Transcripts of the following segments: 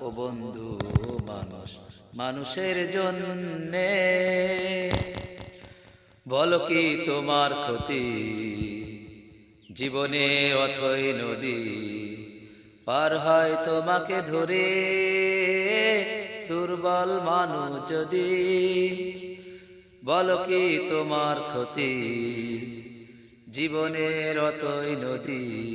ও বন্ধু মানুষ, মানুষের জন্যে। বলো কি তোমার ক্ষতি? জীবনে অথই নদী পার হয় তোমাকে ধরে। দুর্বল মানুষ যদি, বলো কি তোমার ক্ষতি? জীবনের অতই নদী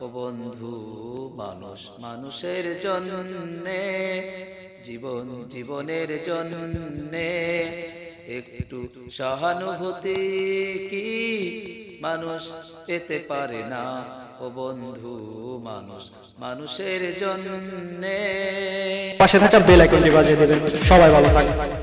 ও বন্ধু, মানুষ মানুষের জন্যে, জীবন জীবনের জন্যে, একটু সহানুভূতি কি মানুষ পেতে পারে না? ও বন্ধু, মানুষ মানুষের জন্যে। পাশে থাকা বেল আইকনটি বাজিয়ে দেবেন। সবাই ভালো থাকবে